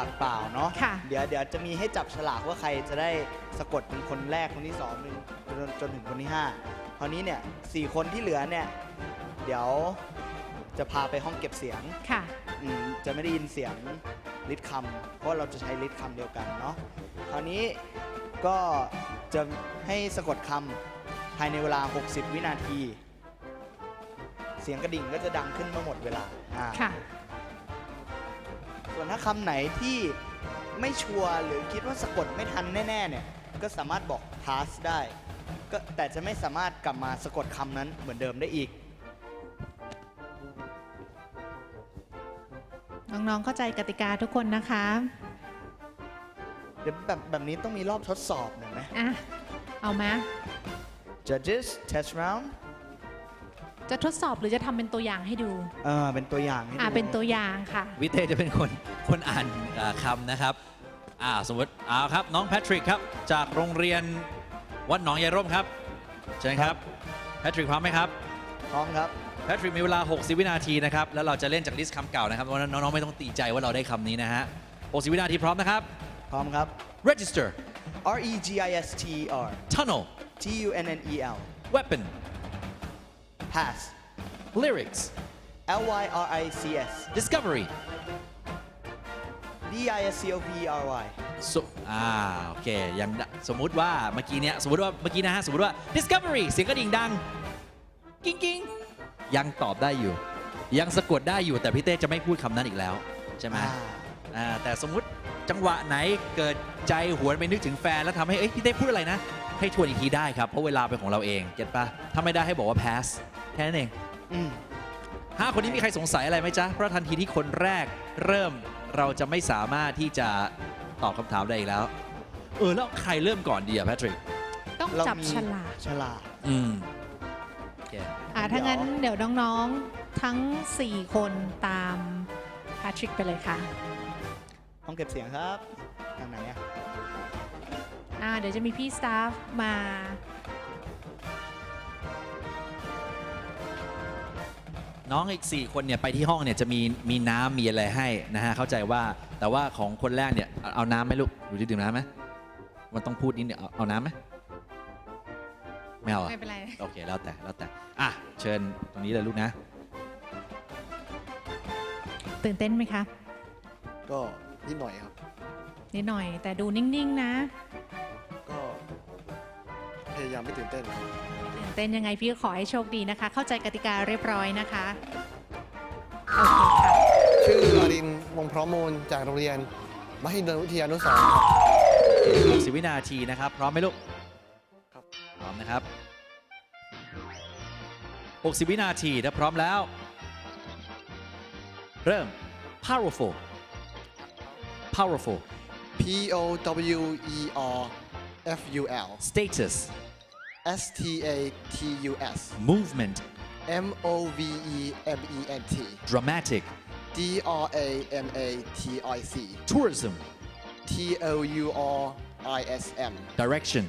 ากเปล่าเนาะค่ะเดี๋ยวเดี๋ยวจะมีให้จับฉลากว่าใครจะได้สะกดเป็นคนแรกคนที่สองหนึ่งจนจนถึงคนที่ห้าคราวนี้เนี่ยสี่คนที่เหลือเนี่ยเดี๋ยวจะพาไปห้องเก็บเสียงค่ะอืมจะไม่ได้ยินเสียงลิดคำเพราะเราจะใช้ลิดคำเดียวกันเนาะคราวนี้ก็จะให้สะกดคำภายในเวลา 60 วินาที เสียงกระดิ่งก็จะดังขึ้นเมื่อหมดเวลาอ่า ค่ะ ส่วนถ้าคำไหนที่ไม่ชัวร์หรือคิดว่าสะกดไม่ทันแน่ๆเนี่ย ก็สามารถบอก pass ได้ ก็แต่จะไม่สามารถกลับมาสะกดคำนั้นเหมือนเดิมได้อีก น้องๆเข้าใจกติกาทุกคนนะคะ เดี๋ยวแบบแบบนี้ต้องมีรอบทดสอบหน่อยไหม อะ เอามา judges test round จะทดสอบหรือจะทำเป็นตัวอย่างให้ดู เออเป็นตัวอย่างให้ดูอ่าเป็นตัวอย่างค่ะ วิเทจะเป็นคนคนอ่านเอ่อคำนะครับอ่าสมมติเอาครับน้องแพทริกครับ จากโรงเรียนวัดหนองยายร่มครับเชิญครับแพทริกพร้อมไหมครับพร้อมครับ แพทริกมีเวลา 60 วินาทีนะครับแล้วเราจะเล่นจากลิสต์คำเก่านะครับเพราะฉะนั้นน้องๆไม่ต้องตีใจว่าเราได้คำนี้นะฮะ60 วินาทีพร้อมนะครับ พร้อมครับ register R E G I S T E R tunnel T U N N E L weapon pass lyrics L Y R I C S discovery D I S C O V E R Y สอ่าโอเคยังสมมุติว่าเมื่อกี้เนี้ยสมมติว่าเมื่อกี้นะฮะสมมติว่า discovery เสียงกระดิ่งดัง กิ้งกิ้งยังตอบได้อยู่ ยังสะกดได้อยู่แต่พี่เต้จะไม่พูดคำนั้นอีกแล้วใช่ไหมอ่า อ่าแต่สมมุติจังหวะไหนเกิดใจหวนไปนึกถึงแฟนแล้วทำให้เอ้ยพี่เต้พูดอะไรนะ ให้ทวนอีกทีได้ครับเพราะเวลาเป็นของเราเองเก็ตปะถ้าไม่ได้ให้บอกว่า pass แค่นั้นเองอืมห้าคนนี้มีใครสงสัยอะไรไหมจ๊ะ เพราะทันทีที่คนแรกเริ่มเราจะไม่สามารถที่จะตอบคำถามได้อีกแล้ว เออ แล้วใครเริ่มก่อนดีอะแพทริก ต้องเราจับมีฉลากฉลาก อืมโอเคอ่าถ้างั้นเดี๋ยวน้องๆ ทั้ง 4 คนตามแพทริกไปเลยค่ะห้องเก็บเสียงครับทางไหนอะ อ่าเดี๋ยวจะมีพี่สตาฟมา น้องอีก 4 คนเนี่ยไปที่ห้องเนี่ยจะมีมีน้ำมีอะไรให้นะฮะเข้าใจว่าแต่ว่าของคนแรกเนี่ยเอาเอาน้ำไหมลูกดูดิดื่มน้ำไหมมันต้องพูดนิดเดียวเอาเอาน้ำไหมไม่เอาอะไม่เป็นไร โอเคแล้วแต่แล้วแต่อะเชิญตรงนี้เลยลูกนะ ตื่นเต้นไหมคะ ก็นิดหน่อยครับ นิดหน่อย แต่ดูนิ่ง ๆ นะก็พ ยายามไม่ตื่นเต้นครับตื่นเต้นยังไงพี่ก็ขอให้โชคดีนะคะ เข้าใจกติกาเรียบร้อยนะคะโอเคค่ะชื่ออารินวงศ์พร้อมมูลจากโรงเรียนมหิดลวิทยานุสรณ์ครับ 60วินาทีนะครับ พร้อมไหมลูกครับ พร้อมนะครับ 60 วินาทีถ้าพร้อมแล้ว เริ่ม powerful powerful P O W E R F U L status S T A T U S. Movement. M O V E M E N T. Dramatic. D R A M A T I C. Tourism. T O U R I S M. Direction.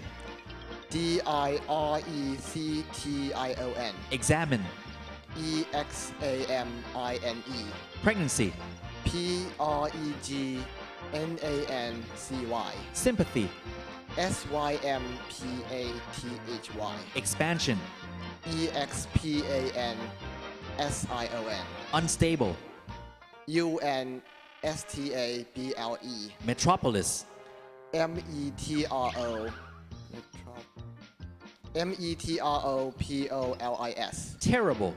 D I R E C T I O N. Examine. E X A M I N E. Pregnancy. P R E G N A N C Y. Sympathy S Y M P A T H Y. Expansion. E X P A N S I O N. Unstable. U N S T A B L E. Metropolis. M E T R O. M E T R O P O L I S. Terrible.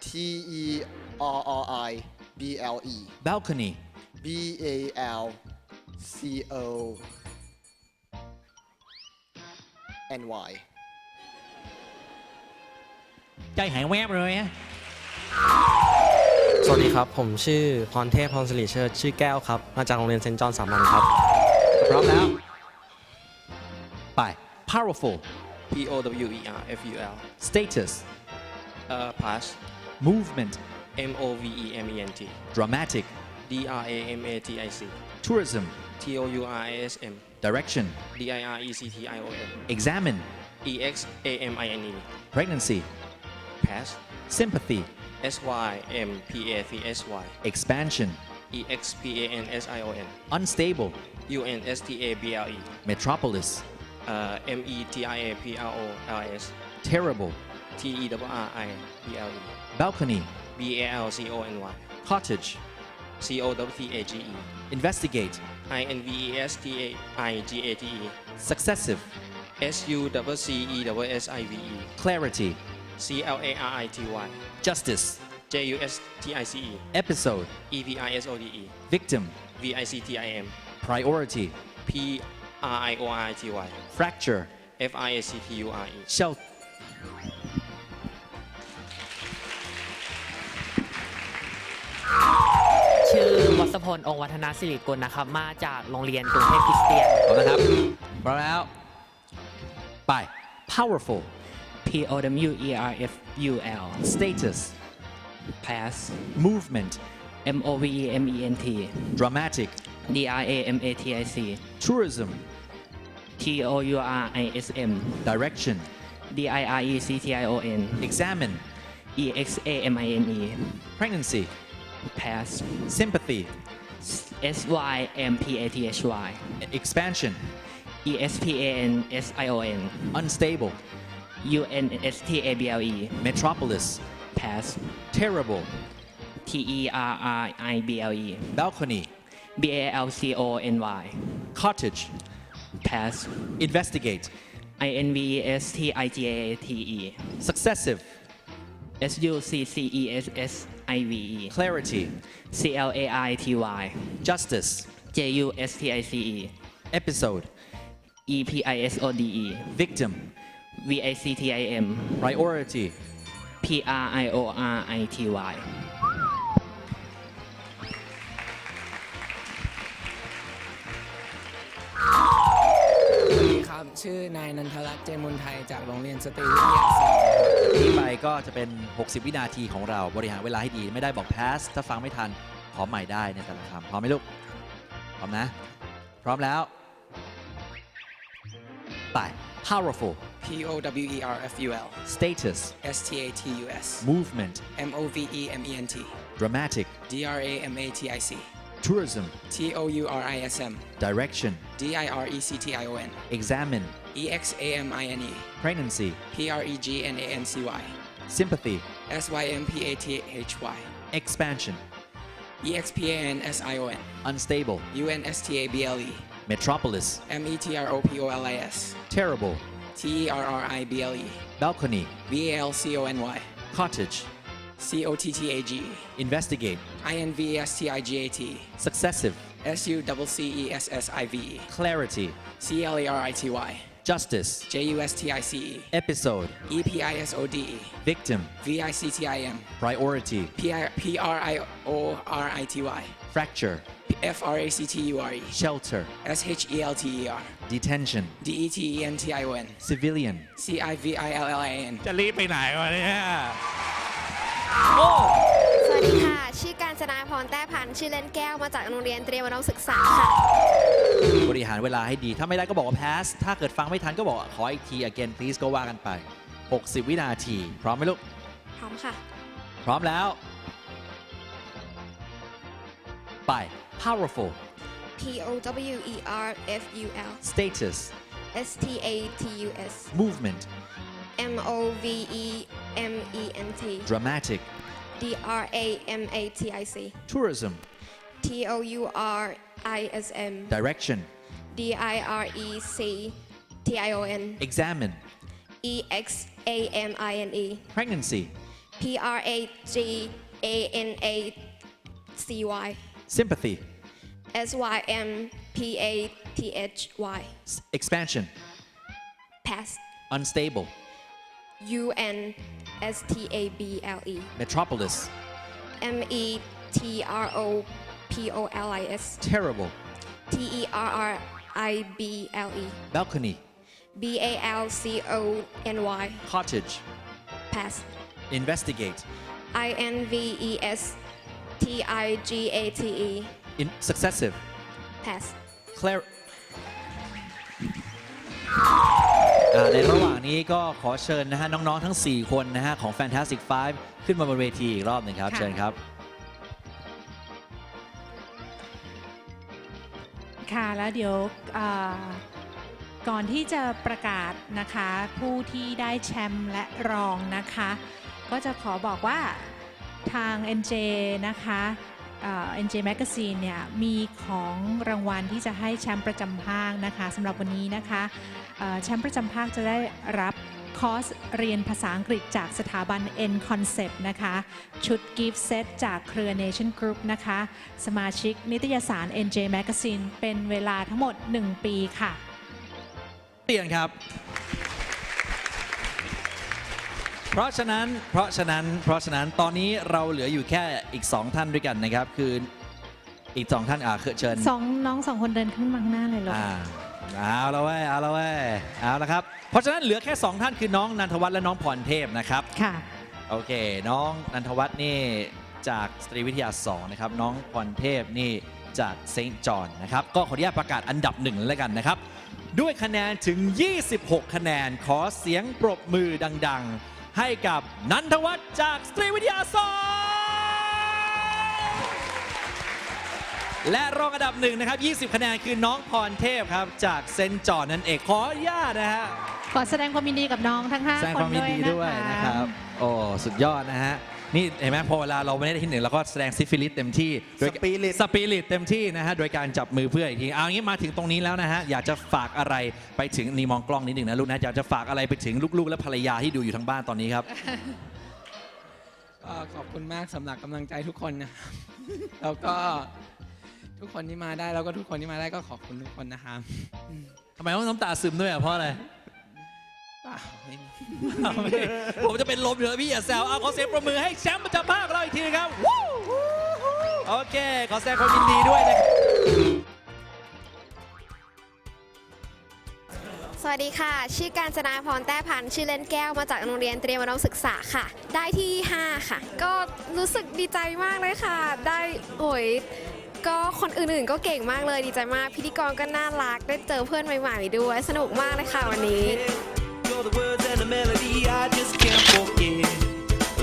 T E R R I B L E. Balcony. B A L C O N Y ใจหายแวบเลยอะสวัสดีครับ ผมชื่อพรเทพพรสิริเชิดชื่อแก้วครับ มาจากโรงเรียนเซนต์จอห์นสามัญครับ พร้อมแล้ว ไป powerful P O W E R F U L status uh, pass movement M O V E M E N T dramatic D R A M A T I C tourism. T O U R I S M. Direction. D I R E C T I O N examine. E X A M I N E. Pregnancy. Pass sympathy. S Y M P A T S Y. Expansion. E X P A N S I O N. Unstable. U N S T A B L E. Metropolis. Uh, M E T I A P R O L I S. Terrible. T E R R I B L E. Balcony. B A L C O N Y. Cottage C O T T A G E. Investigate. I N V E S T A I G A T E. Successive. S U C C E S I V E. Clarity. C L A R I T Y. Justice. J U S T I C E. Episode. E V I S O D E. Victim. V I C T I M. Priority. P R I O R I T Y. Fracture. F I A C T U R E. Shelter พลองค์วัฒนาสิริกุลนะครับ มาจากโรงเรียนกรุงเทพคริสเตียนพร้อมนะครับพร้อมแล้ว ไป powerful P O W E R F U L status pass movement M O V E M E N T dramatic D R A M A T I C tourism T O U R I S M direction D I R E C T I O N examine E X A M I N E pregnancy pass sympathy S Y M P A T H Y. Expansion. E S P A N S I O N. Unstable. U N S T A B L E. Metropolis. Pass. Terrible. T E R R I B L E. Balcony. B A L C O N Y. Cottage. Pass. Investigate. I N V E S T I G A T E. Successive. S U C C E S S I V E. Clarity. C L A I T Y. Justice. J U S T I C E. Episode. E P I S O D E. Victim. V I C T I M. Priority. P R I O R I T Y ครับ ชื่อนายนันทรัตน์เจมุนไทยจากโรงเรียนสตรีวิทยาศาสตร์นี้ไปก็จะเป็น 60 วินาทีของเราบริหารเวลาให้ดีไม่ได้บอก pass ถ้าฟังไม่ทัน ขอใหม่ได้ในแต่ละคำพร้อมไหมลูก พร้อมนะ พร้อมแล้ว ไป powerful P O W E R F U L status S T A T U S movement M O V E M E N T dramatic D R A M A T I C tourism. T O U R I S M. Direction. D I R E C T I O N. Examine. E X A M I N E. Pregnancy. P R E G N A N C Y. Sympathy. S Y M P A T H Y. Expansion. E X P A N S I O N. Unstable. U N S T A B L E. Metropolis. M E T R O P O L I S. Terrible. T E R R I B L E. Balcony. B A L C O N Y. cottage C O T T A G E investigate I N V E S T I G A T successive S U C C E S S I V E clarity C L A R I T Y justice J U S T I C E episode E P I S O D E victim V I C T I M priority P I P R I O R I T Y fracture F R A C T U R E shelter S H E L T E R detention D E T E N T I O N civilian C I V I L L I N จะรีบไปไหนวะเนี่ย สวัสดีค่ะ ชื่อการจนาพรแต้พันธ์ชื่อเล่นแก้วมาจากโรงเรียนเตรียมอุดมศึกษาค่ะ บริหารเวลาให้ดี ถ้าไม่ได้ก็บอกว่า pass ถ้าเกิดฟังไม่ทันก็บอกว่าขออีกที again please ก็ว่ากันไป 60 วินาที พร้อมไหมลูก พร้อมค่ะ พร้อมแล้ว ไป powerful P O W E R F U L status S T A T U S movement M O V E M E N T dramatic. D R A M A T I C. Tourism. T O U R I S M. Direction. D I R E C T I O N. Examine. E X A M I N E. Pregnancy. P R A G A N A C Y. Sympathy. S Y M P A T H Y. expansion. Pass unstable. U N S T A B L E. Metropolis. M E T R O P O L I S. Terrible. T E R R I B L E. Balcony. B A L C O N Y. Cottage. Pass. Investigate. I N V E S T I G A T E. In successive. Pass. Clar อ่าในระหว่างนี้ก็ขอเชิญนะฮะน้อง ๆ ทั้ง 4 คนนะฮะของ Fantastic Five ขึ้นมาบนเวทีอีกรอบหนึ่งครับ ค่ะ เชิญครับ ค่ะแล้วเดี๋ยวเอ่อก่อนที่จะประกาศนะคะ ผู้ที่ได้แชมป์และรองนะคะ ก็จะขอบอกว่าทาง NJ นะคะเอ่อ NJ Magazine เนี่ยมีของรางวัลที่จะให้แชมป์ประจำภาคนะคะสำหรับวันนี้นะคะแชมป์ประจำภาคจะได้รับคอร์สเรียนภาษาอังกฤษจากสถาบัน N Concept นะคะ ชุด Gift Set จากเครือ Nation Group นะคะ สมาชิกนิตยสาร NJ Magazine เป็นเวลาทั้งหมด 1 ปีค่ะ เปลี่ยนครับ ราะฉะนั้นเพราะฉะนั้นเพราะฉะนั้นตอนนี้เราเหลืออยู่แค่อีก 2 ท่านด้วยกันนะครับ คืออีก 2 ท่านอ่าคือเชิญสองน้องสองคนเดินขึ้นมาข้างหน้าเลยเหรออ่าเอาละเว้ยเอาละเว้ยเอาละครับ เพราะฉะนั้นเหลือแค่ 2 ท่านคือน้องนันทวัฒน์และน้องพรเทพนะครับ ค่ะ โอเค น้องนันทวัฒน์นี่จากสตรีวิทยา2นะครับ น้องพรเทพนี่จากเซนต์จอห์นนะครับ ก็ขออนุญาตประกาศอันดับหนึ่งแล้วกันนะครับ ด้วยคะแนนถึง 26 คะแนนขอเสียงปรบมือดัง ๆ ให้กับนันทวัฒน์จากสตรีวิทยา2และรองอันดับหนึ่งนะครับ 20 คะแนนคือน้องพรเทพครับ จากเซนต์จอห์นนั่นเองขออนุญาตนะฮะขอแสดงความยินดีกับน้องทั้งแสดง5คคนวามยินด้วยดีนะด้วยคะนะครับโอ้ สุดยอดนะฮะ นี่เห็นไหมพอเวลาเราไม่ได้ที่หนึ่งเราก็แสดงซิฟิลิสเต็มที่โดยสปิริตสปิริตเต็มที่นะฮะโดยการจับมือเพื่อนอีกทีเอางี้มาถึงตรงนี้แล้วนะฮะอยากจะฝากอะไรไปถึงนี่มองกล้องนิดหนึ่งนะลูกนะอยากจะฝากอะไรไปถึงลูกๆ และภรรยาที่ดูอยู่ทางบ้านตอนนี้ครับ ก็ขอบคุณมากสำหรับกำลังใจทุกคนนะครับ แล้วก็ทุกคนที่มาได้แล้วก็ทุกคนที่มาได้ก็ขอบคุณทุกคนนะครับ ทำไมต้องน้ำตาซึมด้วยอะเพราะอะไร เปล่าไม่มีผมจะเป็นลมอยู่แล้วพี่อย่าแซวเอาขอเสียงประมือให้แชมป์ประจำภาคเราอีกทีนะครับวู้โอเค ขอแสดงความยินดีด้วยนะครับ สวัสดีค่ะ ชื่อการจนาพรแต้พันธ์ชื่อเล่นแก้วมาจากโรงเรียนเตรียมอุดมศึกษาค่ะ ได้ที่ 5 ค่ะ ก็รู้สึกดีใจมากเลยค่ะ ได้โอ้ยก็คนอื่นๆก็เก่งมากเลยดีใจมาก พิธีกรก็น่ารักได้เจอเพื่อนใหม่ๆด้วย สนุกมากเลยค่ะวันนี้ You're the words and the melody I just can't forget.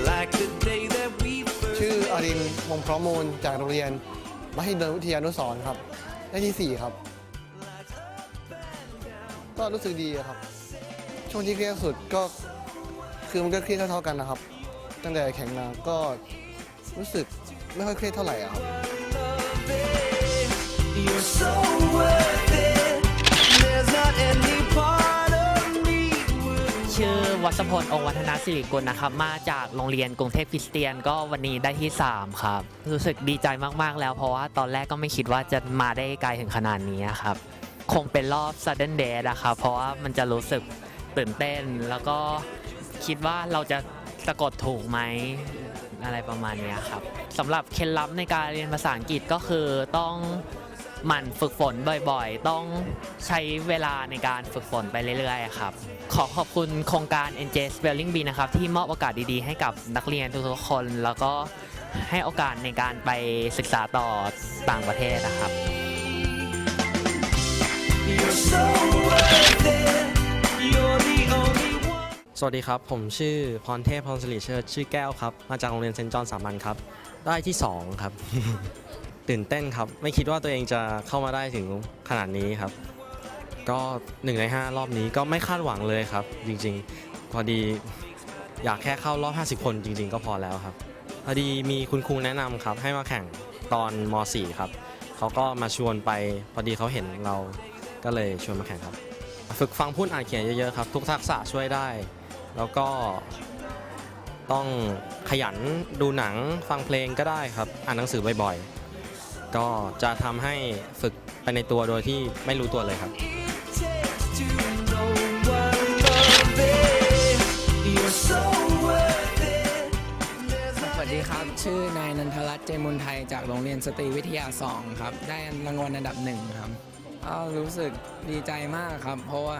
Like the day that we first ชื่ออรินทร์วงศ์พร้อมมูลจากโรงเรียนมหิดลวิทยานุสรณ์ครับ ได้ที่ 4 ครับ ก็รู้สึกดีอะครับ ช่วงที่เครียดสุดก็คือมันก็เครียดเท่าๆกันนะครับ ตั้งแต่แข่งมาก็รู้สึกไม่ค่อยเครียดเท่าไหร่อะครับ You're so worth วัชพลองค์วัฒนศิริกุลนะครับ มาจากโรงเรียนกรุงเทพคริสเตียนก็วันนี้ได้ที่ 3 ครับ รู้สึกดีใจมากๆแล้วเพราะว่าตอนแรกก็ไม่คิดว่าจะมาได้ไกลถึงขนาดนี้ครับ คงเป็นรอบ sudden death นะครับเพราะว่ามันจะรู้สึกตื่นเต้น แล้วก็คิดว่าเราจะสะกดถูกไหมอะไรประมาณนี้ครับสำหรับเคล็ดลับในการเรียนภาษาอังกฤษก็คือต้อง หมั่นฝึกฝนบ่อยๆ ต้องใช้เวลาในการฝึกฝนไปเรื่อยๆครับ ขอขอบคุณโครงการ NJ Spelling Bee นะครับ ที่มอบโอกาสดีๆ ให้กับนักเรียนทุกๆคน แล้วก็ให้โอกาสในการไปศึกษาต่อต่างประเทศนะครับ You're so สวัสดีครับ ผมชื่อพรเทพพรสิริเชิดชื่อแก้วครับ มาจากโรงเรียนเซนต์จอห์นสามัญครับ ได้ที่ 2 ครับ ตื่นเต้นครับ ไม่คิดว่าตัวเองจะเข้ามาได้ถึงขนาดนี้ครับ ก็1ใน5รอบนี้ก็ไม่คาดหวังเลยครับ จริงๆ พอดีอยากแค่เข้ารอบ 50 คนจริง ๆ ก็พอแล้วครับ พอดีมีคุณครูแนะนำครับให้มาแข่งตอนม .4 ครับเขาก็มาชวนไปพอดีเขาเห็นเราก็เลยชวนมาแข่งครับ ฝึกฟังพูดอ่านเขียนเยอะๆครับ ทุกทักษะช่วยได้ แล้วก็ต้องขยันดูหนังฟังเพลงก็ได้ครับ อ่านหนังสือบ่อยๆ ก็จะทำให้ฝึกไปในตัวโดยที่ไม่รู้ตัวเลยครับ สวัสดีครับ ชื่อนายนันทรัตน์เจมุนไทยจากโรงเรียนสตรีวิทยา 2 ครับ ได้รางวัลอันดับหนึ่งครับก็รู้สึกดีใจมากครับ เพราะว่า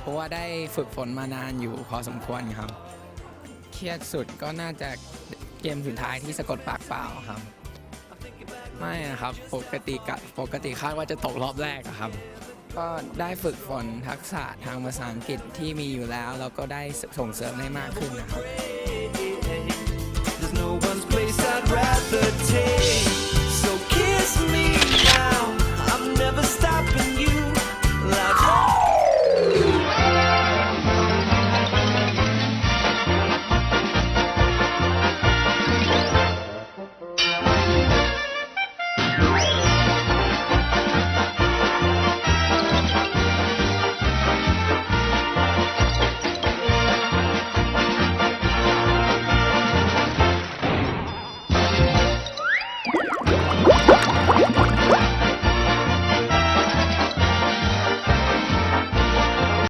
เพราะว่าได้ฝึกฝนมานานอยู่พอสมควรครับ เครียดสุดก็น่าจะเกมสุดท้ายที่สะกดปากเปล่าครับ ไม่นะครับ ปกติกะปกติคาดว่าจะตกรอบแรกอะครับ ก็ได้ฝึกฝนทักษะทางภาษาอังกฤษที่มีอยู่แล้ว แล้วก็ได้ส่งเสริมได้มากขึ้นนะครับ So kiss me now. I'm never.